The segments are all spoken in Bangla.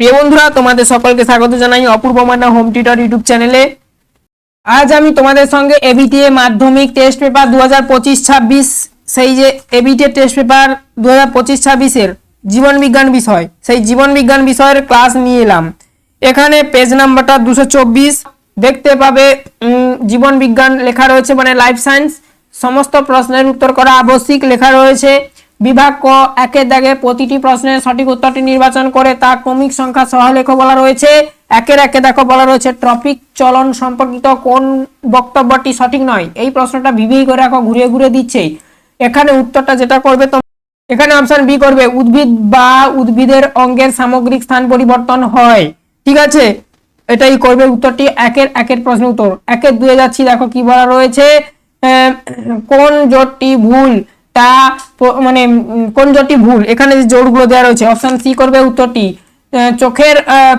প্রিয় বন্ধুরা, তোমাদের সকলকে স্বাগত জানাই Apurba Manna home tutor YouTube চ্যানেলে আজ আমি তোমাদের সঙ্গে এবিটিএ মাধ্যমিক টেস্ট পেপার দু হাজার পঁচিশ ছাব্বিশ, সেই যে এবিটিএ টেস্ট পেপার দু হাজার পঁচিশ ছাব্বিশের জীবন বিজ্ঞান বিষয়, সেই জীবন বিজ্ঞান বিষয়ের ক্লাস নিয়ে এলাম। এখানে পেজ নাম্বারটা দুশো চব্বিশ, দেখতে পাবে জীবন বিজ্ঞান লেখা রয়েছে মানে লাইফ সায়েন্স সমস্ত প্রশ্নের উত্তর করা আবশ্যিক লেখা রয়েছে। বিভাগ ক একের দাগে প্রতিটি প্রশ্নের সঠিক উত্তরটি নির্বাচন করে তা ক্রমিক সংখ্যা সহলেখ বলা রয়েছে। একের একে দেখো বলা রয়েছে ট্রপিক চলন সম্পর্কিত কোন বক্তব্যটি সঠিক নয়। এই প্রশ্নটা ভিভিই করে রাখো ঘুরে ঘুরে দিচ্ছে। এখানে উত্তরটা যেটা করবে তো এখানে অপশন বি করবে, উদ্ভিদ বা উদ্ভিদের অঙ্গের সামগ্রিক স্থান পরিবর্তন হয়। ঠিক আছে? এটাই করবে উত্তরটি একের একের প্রশ্ন উত্তর। একের দুয়ে যাচ্ছি, দেখো কি বলা রয়েছে? কোন জোটটি ভুল? তা মানে কোন জোটটি ভুল? এখানে যে জোটগুলো দেওয়া রয়েছে অপশন সি করবে উত্তরটি। চোখের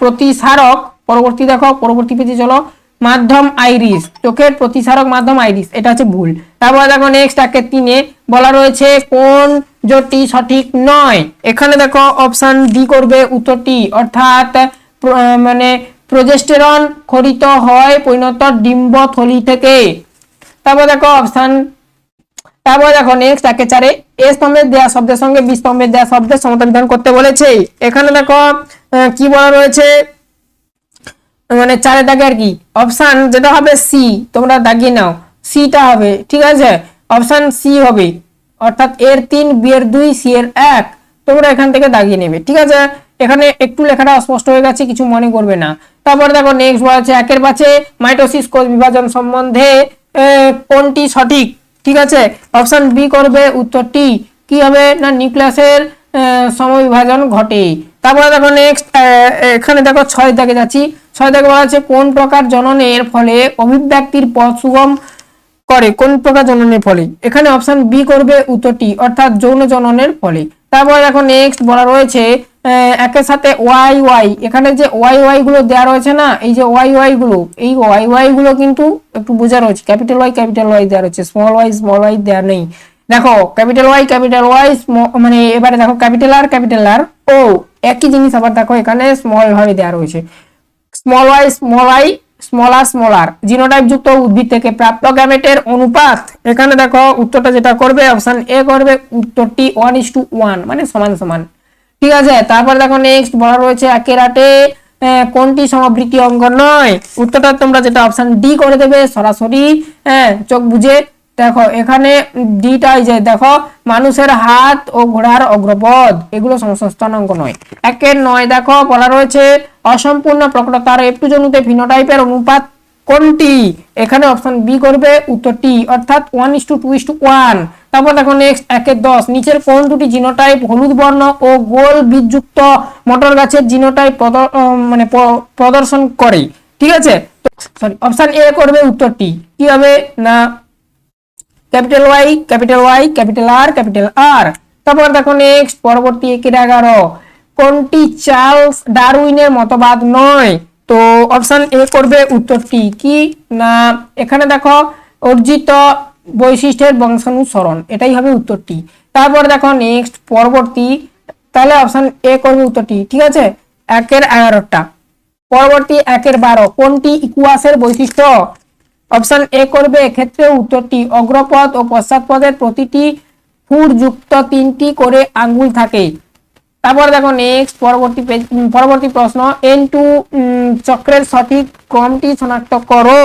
প্রতিসারক, পরবর্তী দেখো, পরবর্তী পেজে চলো, মাধ্যম আইরিস। চোখের প্রতিসারক, মাধ্যম আইরিস, এটা হচ্ছে ভুল। তারপর দেখো নেক্সট একের তিনে বলা রয়েছে কোন জোটটি সঠিক নয়। এখানে দেখো অপশন ডি করবে উত্তরটি, অর্থাৎ মানে প্রজেস্টেরন খরিত হয় পরিণত ডিম্ব থলি থেকে। তারপর দেখো অপশন তারপর দেখো নেক্সট একে চারে এ স্তম্ভের দেয়া শব্দের সঙ্গে বি স্তম্ভের দেয়া শব্দের সমতা বিধান করতে বলেছে। এখানে দেখো কি বলা রয়েছে? মানে চারে দাগে আর কি অপশান যেটা হবে সি তোমরা দাগিয়ে নাও। সিটা হবে, ঠিক আছে? অপশান সি হবে। অর্থাৎ এর তিন, বি এর দুই সি এর এক, তোমরা এখান থেকে দাগিয়ে নেবে, ঠিক আছে? এখানে একটু লেখাটা অস্পষ্ট হয়ে গেছে, কিছু মনে করবে না। তারপরে দেখো নেক্সট বলা আছে একের পাশে মাইটোসিস কোষ বিভাজন সম্বন্ধে কোনটি সঠিক? ঠিক আছে? অপশন বি করবে উত্তরটি কি হবে? না, নিউক্লিয়াসের সমবিভাজন ঘটে। তারপরে দেখো নেক্সট এখানে দেখো ছয় দাগে যাচ্ছি। ছয় দাগে বলা আছে কোন প্রকার জননের ফলে অভিব্যক্তির পথ সুগম করে? কোন প্রকার জননের ফলে? এখানে অপশন বি করবে উত্তরটি অর্থাৎ যৌন জননের ফলে। তারপরে দেখো নেক্সট বলা রয়েছে একের সাথে ওয়াই ওয়াই। এখানে যে ওয়াই ওয়াই গুলো দেওয়া রয়েছে না, এই যে ওয়াই ওয়াই গুলো, এই ওয়াই ওয়াই গুলো কিন্তু একটু বোঝা রয়েছে। ক্যাপিটাল ওয়াই ক্যাপিটাল ওয়াই দেওয়া রয়েছে। স্মল ওয়াই স্মল ওয়াই দেওয়া নেই। দেখো, ক্যাপিটাল ওয়াই ক্যাপিটাল ওয়াই মানে এবারে দেখো, ক্যাপিটাল আর ক্যাপিটাল আর, ও, একই জিনিস আবার দেখো, এখানে স্মল ভাবে দেওয়া রয়েছে। Small Y, small I small R small R. Genotype যুক্ত উদ্ভিদ থেকে প্রাপ্ত গ্যামেটের অনুপাত। এখানে দেখো, উত্তরটা যেটা করবে, অপশন এ করবে, উত্তরটি ওয়ান ইস টু ওয়ান মানে সমান সমান। ঠিক আছে? তারপর দেখো নেক্সট বলা রয়েছে একের আটে কোনটি সমাবৃত্তি অঙ্গ নয়? উত্তরটা তোমরা যেটা অপশন ডি করে দেবে, সরাসরি হ্যাঁ চোখ বুঝে। দেখো, এখানে ডিটা এই যে, দেখো, মানুষের হাত ও ঘোড়ার অগ্রপদ এগুলো সংস্থান অঙ্গ নয়। একের নয় দেখো, বলা রয়েছে, অসম্পূর্ণ প্রকটতার এপ্টুজনুতে ফিনোটাইপের অনুপাত কোনটি? এখানে অপশন বি করবে, উত্তরটি, অর্থাৎ one is two two is two one তারপর দেখো নেক্সট একের দশ। নিচের কোন দুটি জিনোটাইপ হলুদ বর্ণ ও গোল বীজযুক্ত মটর গাছের জিনোটাইপ মানে প্রদর্শন করে। ঠিক আছে? সরি অপশন এ করবে উত্তরটি। কি হবে? না capital Y capital Y capital R capital R তারপর দেখো নেক্সট পরবর্তী একের এগারো। কোনটি চার্লস ডারউইনের মতবাদ নয়? তো অপশান এ করবে উত্তরটি। কি? না, এখানে দেখো, অর্জিত বৈশিষ্ট্যের বংশানুসরণ, এটাই হবে উত্তরটি। তারপর দেখো নেক্সট পরবর্তী, তাহলে অপশন এ করবে উত্তরটি, ঠিক আছে? একের এগারোটা। পরবর্তী একের বারো, কোনটি ইকুয়াসের বৈশিষ্ট্য? অপশন এ করবে এক্ষেত্রে উত্তরটি অগ্রপদ ও পশ্চাৎপদের প্রতিটি ফুট যুক্ত তিনটি করে আঙ্গুল থাকে। তারপর দেখো নেক্সট পরবর্তী পরবর্তী প্রশ্ন এন টু চক্রের সঠিক ক্রমটি শনাক্ত করো।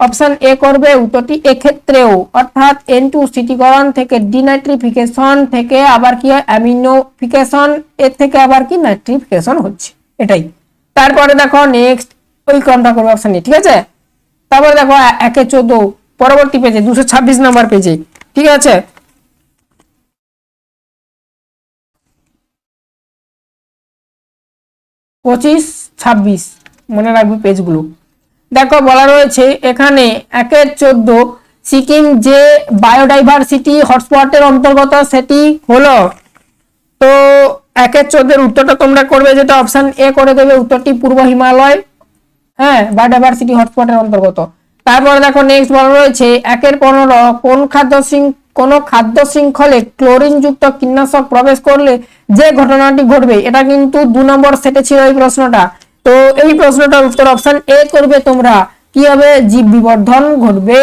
অপশন এ করবে উত্তরটি এক্ষেত্রেও। অর্থাৎ এন টু স্থিতিকরণ থেকে ডিনাইট্রিফিকেশন থেকে আবার কি হয়? অ্যামিনোফিকেশন এর থেকে আবার কি? নাইট্রিফিকেশন হচ্ছে। এটাই। তারপরে দেখো নেক্সট ওই ক্রমটা করবে অপশন এ ঠিক আছে? তারপরে দেখো একে চোদ্দ, পরবর্তী পেজে দুশো ছাব্বিশ নাম্বার পেজে ঠিক আছে? পঁচিশ, ছাব্বিশ, মনে রাখবি পেজগুলো দেখো বলা রয়েছে, এখানে একের চোদ্দ, সিকিম যে বায়োডাইভার্সিটি হটস্পটের অন্তর্গত সেটি হলো। তো একের চোদ্দের উত্তরটা তোমরা করবে যেটা অপশন এ করে দেবে, উত্তরটি পূর্ব হিমালয় হ্যাঁ বায়োডাইভার্সিটি হটস্পটের অন্তর্গত। তারপরে দেখো নেক্সট বলা রয়েছে, একের পনেরো, কোন খাদ্য কোন খাদ্য শৃঙ্খলে ক্লোরিনযুক্ত কীটনাশক প্রবেশ করলে যে ঘটনাটি ঘটবে, এটা কিন্তু দু নম্বর সেটে ছিল এই প্রশ্নটা। তো এই প্রশ্নটার উত্তর অপশন এ করবে তোমরা। কি হবে জীব বিবর্ধন ঘটবে?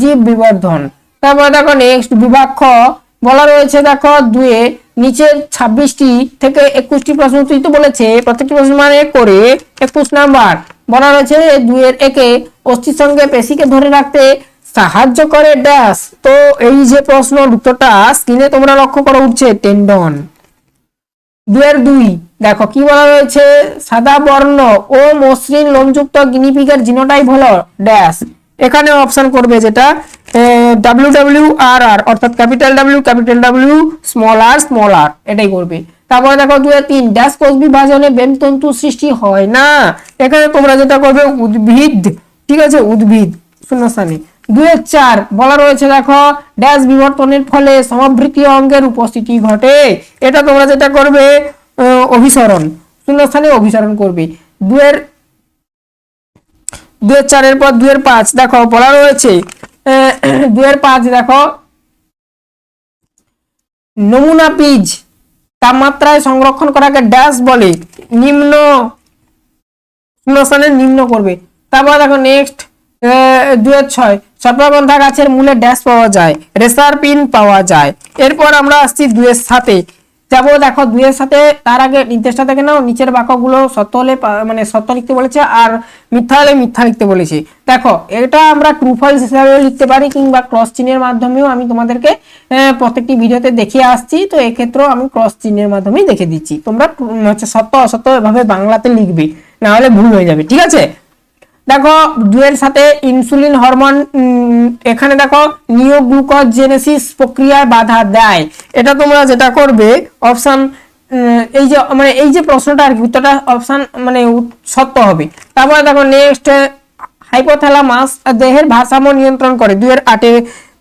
জীব বিবর্ধন। তারপর দেখো নেক্সট বিভাগ খ বলা রয়েছে দেখো দুয়ে নিচের ছাব্বিশটি থেকে একুশটি প্রশ্ন উত্তরিত বলেছে। প্রত্যেকটি প্রশ্ন মানে করে একুশ নাম্বার। বলা রয়েছে দুয়ের একে অস্থির সঙ্গে পেশিকে ধরে রাখতে সাহায্য করে ড্যাশ তো এই যে প্রশ্ন উত্তরটা স্ক্রিনে তোমরা লক্ষ্য করে উঠছে টেন্ডন দুয়ের দুই দেখো, কি বলা রয়েছে? সাদা বর্ণ ও মসৃণ লোমযুক্ত গিনিপিগের জিনোটাইপ হলো ড্যাশ। এখানে অপশন করবে যেটা ডাব্লিউ ডাব্লিউ আর আর, অর্থাৎ capital W capital W, small R small R, এটাই করবে। তারপরে দেখো, দুয়ে তিন, ড্যাশ কোষ বিভাজনে বেমতন্তু সৃষ্টি হয় না। এখানে তোমরা যেটা করবে, উদ্ভিদ, ঠিক আছে, উদ্ভিদ, শূন্যস্থানে। দুয়ের চার, বলা রয়েছে দেখো, ড্যাশ বিবর্তনের ফলে সমাবৃতীয় অঙ্গের উপস্থিতি ঘটে। এটা তোমরা যেটা করবে অভিসরণ। শূন্যস্থানে অভিসরণ করবে। দুয়ের দুয়ের চারের পর দুয়ের পাঁচ, দেখো, বলা রয়েছে দুয়ের পাঁচ, দেখো, নমুনা পিজ তাপমাত্রায় সংরক্ষণ করাকে ড্যাশ বলে, নিম্ন শূন্যস্থানে নিম্ন করবে। তারপর দেখো নেক্সট দুই ছয়, সর্পগন্ধা গাছের মূলে ড্যাশ পাওয়া যায়, রেসার পিন পাওয়া যায়। এরপর আমরা আসছি দুয়ের সাথে যাব, দেখো, দুইয়ের সাথে, তার আগে নির্দেশটা থেকে নাও, নিচের বাক্যগুলো সত্য হলে মানে সত্য লিখতে বলেছে, আর মিথ্যা হলে মিথ্যা লিখতে বলেছে। দেখো, এটা আমরা ট্রু ফলস হিসাবেও লিখতে পারি, কিংবা ক্রস চিহ্নের মাধ্যমেও আমি তোমাদেরকে প্রত্যেকটি ভিডিওতে দেখিয়ে আসছি, তো এক্ষেত্রেও আমি ক্রস চিহ্নের মাধ্যমেই দেখে দিচ্ছি। তোমরা হচ্ছে সত্য, অসত্য এভাবে বাংলাতে লিখবে, না হলে ভুল হয়ে যাবে, ঠিক আছে? দেখো দুয়ের সাথে ইনসুলিন হরমোন এখানে দেখো নিওগ্লুকোজেনেসিস প্রক্রিয়ায় বাধা দেয়। এটা তোমরা যেটা করবে অপশন এই যে মানে এই যে প্রশ্নটা আর কি, উত্তরটা অপশন মানে সত্য হবে। তারপরে দেখো নেক্সট হাইপোথ্যালামাস দেহের ভারসাম্য নিয়ন্ত্রণ করে। দুয়ের আটে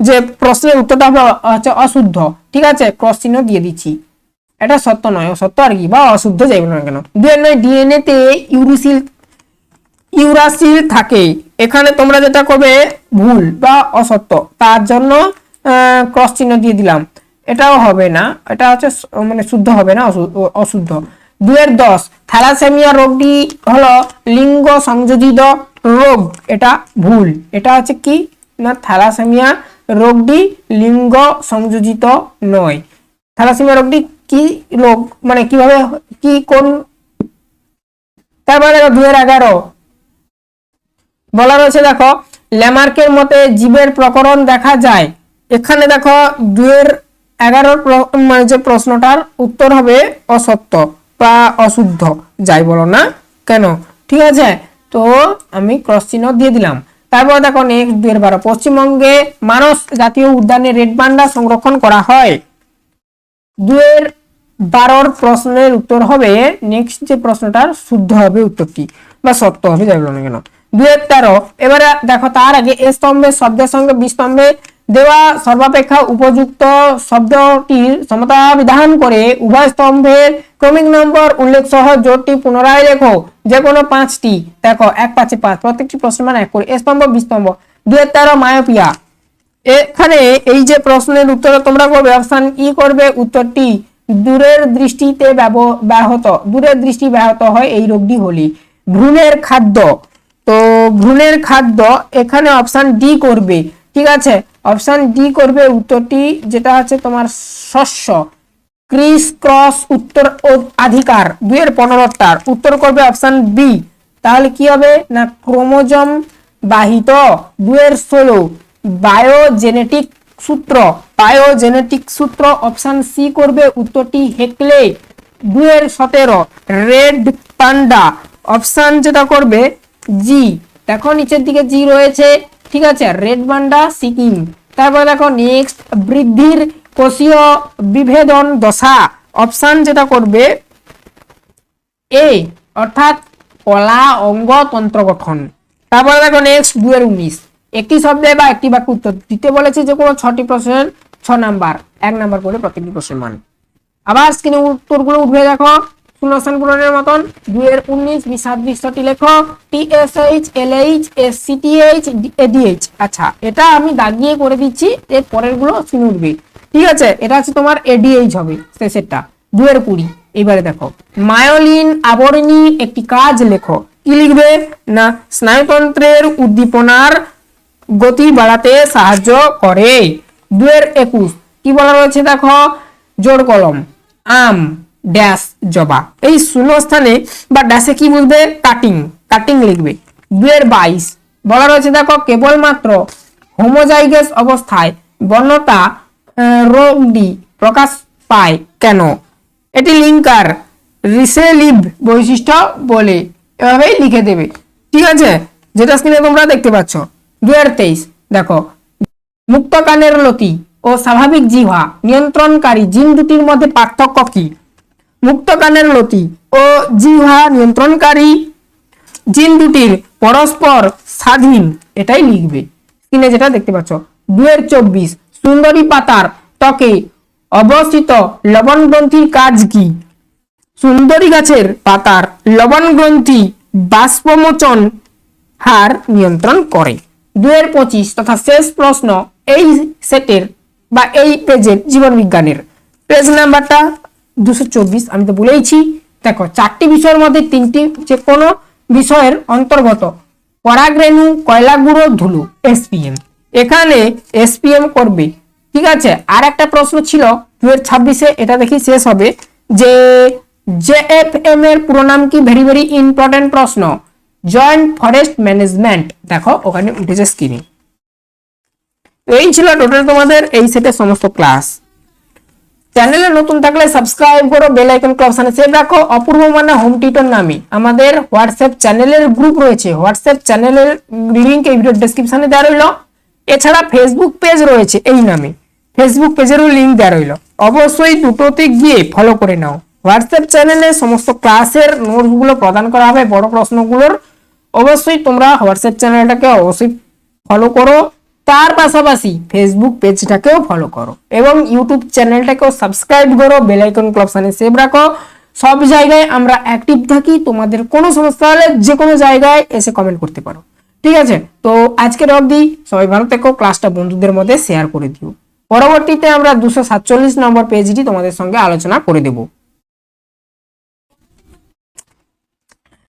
যে প্রশ্নের উত্তরটা হচ্ছে অশুদ্ধ। ঠিক আছে? ক্রস চিহ্ন দিয়ে দিচ্ছি। এটা সত্য নয় সত্য আর কি, বা অশুদ্ধ যাই বলো না কেন? দুয়ের নয় ডিএনএ তে ইউরিসিল ইউরাসিল থাকে এখানে তোমরা যেটা করবে, ভুল বা অসত্য, তার জন্য ক্রস চিহ্ন দিয়ে দিলাম। এটাও হবে না। এটা হচ্ছে মানে শুদ্ধ হবে না, অশু- অশুদ্ধ। দুয়ের দশ, থ্যালাসেমিয়া রোগটি হলো লিঙ্গ সংযোজিত রোগ। এটা ভুল। এটা হচ্ছে কি? না, থ্যালাসেমিয়া রোগটি লিঙ্গ সংযোজিত নয়। থ্যালাসেমিয়া রোগটি কি রোগ? মানে কীভাবে, কি কোন? তারপরে দুয়ের এগারো বলা রয়েছে, দেখো, ল্যামার্কের মতে জীবের প্রকরণ দেখা যায়। এখানে দেখো দুয়ের এগারোর মানে যে প্রশ্নটার উত্তর হবে অসত্য বা অশুদ্ধ, যাই বলো না কেন? ঠিক আছে? তো আমি ক্রস চিহ্ন দিয়ে দিলাম। তারপর দেখো নেক্সট দুয়ের বারো, পশ্চিমবঙ্গে মানস জাতীয় উদ্যানে রেড পান্ডা সংরক্ষণ করা হয়। দুয়ের বারোর প্রশ্নের উত্তর হবে নেক্সট যে প্রশ্নটার শুদ্ধ হবে উত্তরটি, বা সত্য হবে, যাই বলো না কেন? দুয়ের তেরো এবারে দেখো, তার আগে এ স্তম্ভে, শব্দের সঙ্গে বি স্তম্ভে দেওয়া সর্বাপেক্ষা উপযুক্ত শব্দটির সমতা বিধান করে উভয় স্তম্ভের ক্রমিক নম্বর উল্লেখ সহ জোটটি পুনরায় লেখো যে কোনো পাঁচটি। দেখো, এক, পাঁচে পাঁচ, প্রত্যেকটি প্রশ্ন মানে এক করে। এ স্তম্ভ বি স্তম্ভ দুয়ের তেরো মায়োপিয়া। এখানে এই যে প্রশ্নের উত্তর তোমরা করবে, অপশন ই করবে, উত্তরটি দূরের দৃষ্টিতে ব্যাহত। দূরের দৃষ্টি ব্যাহত হয় এই রোগটি হলি। ভ্রূণের খাদ্য। তো ভ্রূণের খাদ্য এখানে অপশন ডি করবে, ঠিক আছে? অপশন ডি করবে উত্তরটি যেটা হচ্ছে তোমার শস্য। ক্রিস ক্রস উত্তর অধিকার, দুইয়ের পনেরোটার। উত্তর করবে অপশন বি তাহলে কি হবে? না ক্রোমোজম বাহিত দুয়ের ষোলো। বায়োজেনেটিক সূত্র বায়োজেনেটিক সূত্র অপশন সি করবে, উত্তরটি হেকলে। দুয়ের সতেরো, রেড পান্ডা। অপশন যেটা করবে জি দেখো নিচের দিকে জি রয়েছে, ঠিক আছে? Red panda Sikkim. তারপর দেখো নেক্সট বৃদ্ধির কোষীয় বিভেদন দশা। অপশন যেটা করবে এ অর্থাৎ কলা, অঙ্গ, তন্ত্র গঠন। তারপরে দেখো নেক্সট দুয়ের উনিশ। একটি শব্দে বা একটি বাক্য উত্তর দিতে বলেছে যে কোনো ছটি প্রশ্নের ছ নাম্বার, এক নাম্বার করে প্রতিটি প্রশ্নের মান। আবার স্ক্রিনে উত্তরগুলো উঠবে দেখো। শূন্যস্থান পূরণের মতন দুইয়ের উনিশ বিশ ছাব্বিশটি লেখো, T S H, L H, S C T H ADH আচ্ছা এটা আমি দাগিয়ে করে দিচ্ছি, এর পরেরগুলো শুনে উঠবে। ঠিক আছে, এটা হচ্ছে তোমার এডিএইচ হবে শেষেরটা দুয়ের কুড়ি এবারে দেখো। মায়োলিন আবরণীর একটি কাজ লেখো। কি লিখবে? না, স্নায়ুতন্ত্রের উদ্দীপনার গতি বাড়াতে সাহায্য করে। দুয়ের একুশ, কি বলা রয়েছে দেখো? জোড় কলম, আম। ড্যাশ জবা। এই শূন্য স্থানে বা ড্যাশে কি বুঝবে কাটিং। কাটিং লিখবে। দুয়ের বাইশ। বলা রয়েছে দেখো, কেবলমাত্র হোমোজাইগাস অবস্থায় বর্ণতা রোগটি প্রকাশ পায় কেন? এটি লিঙ্কার রিসেলিভ বৈশিষ্ট্য বলে এভাবেই লিখে দেবে। ঠিক আছে? যেটা স্ক্রিনে তোমরা দেখতে পাচ্ছ। হাজার তেইশ। দেখো মুক্ত কানের লতি ও স্বাভাবিক জিহ্বা নিয়ন্ত্রণকারী জিন দুটির মধ্যে পার্থক্য কি? মুক্ত কানের লতি ও জিহা নিয়ন্ত্রণকারী জিন দুটির পরস্পর স্বাধীন। এটাই লিখবে। স্ক্রিনে যেটা দেখতে পাচ্ছ, দুয়ের চব্বিশ, সুন্দরী পাতার ত্বকে অবস্থিত লবণ গ্রন্থির কাজ কি? সুন্দরী গাছের পাতার লবণ গ্রন্থি বাষ্পমোচন হার নিয়ন্ত্রণ করে। দুয়ের পঁচিশ তথা শেষ প্রশ্ন, এই সেটের বা এই পেজের জীবন বিজ্ঞানের পেজ নাম্বারটা দুশো চব্বিশ, আমি তো বলেইছি। দেখো, চারটি বিষয়ের মধ্যে তিনটি যে কোনো বিষয়ের অন্তর্গত। পরাগরেণু কয়লা গুঁড়ো ধুলো, এসপিএম। এখানে এসপিএম করবে। ঠিক আছে আর একটা প্রশ্ন ছিল দু ছাব্বিশে এটা দেখি শেষ হবে, যে জেএফএম এর পুরো নাম কি? ভেরি ভেরি ইম্পর্টেন্ট প্রশ্ন। জয়েন্ট ফরেস্ট ম্যানেজমেন্ট দেখো, ওখানে উঠেছে স্ক্রিনে এই ছিল টোটাল তোমাদের, এই সেটের সমস্ত ক্লাস চ্যানেলে নতুন থাকলে সাবস্ক্রাইব করো বেল আইকন অপশনে সেভ রাখো। অপূর্ব মানে হোম টিউটর নামে আমাদের হোয়াটসঅ্যাপ চ্যানেলের গ্রুপ রয়েছে। হোয়াটসঅ্যাপ চ্যানেলের লিংক এই ভিডিও ডেসক্রিপশনে দেওয়া রইল। এছাড়া ফেসবুক পেজ রয়েছে, এই নামে ফেসবুক পেজেরও লিংক দেওয়া রইল। অবশ্যই দুটোতে গিয়ে ফলো করে নাও। হোয়াটসঅ্যাপ চ্যানেলে সমস্ত ক্লাসের নোটসগুলো প্রদান করা হবে, বড় প্রশ্নগুলোর। অবশ্যই তোমরা হোয়াটসঅ্যাপ চ্যানেলটাকে অবশ্যই ফলো করো। তার পাশাপাশি ফেসবুক পেজটাকেও ফলো করো এবং ইউটিউব চ্যানেলটাকেও সাবস্ক্রাইব করো বেল আইকন অপশানে সেভ রাখো। সব জায়গায় আমরা অ্যাক্টিভ থাকি, তোমাদের কোনো সমস্যা হলে যে কোনো জায়গায় এসে কমেন্ট করতে পারো। ঠিক আছে? তো আজকের অবধি সবাই ভালো থেকো ক্লাসটা বন্ধুদের মধ্যে শেয়ার করে দিও। পরবর্তীতে আমরা দুশো সাতচল্লিশ নম্বর পেজটি তোমাদের সঙ্গে আলোচনা করে দেবো।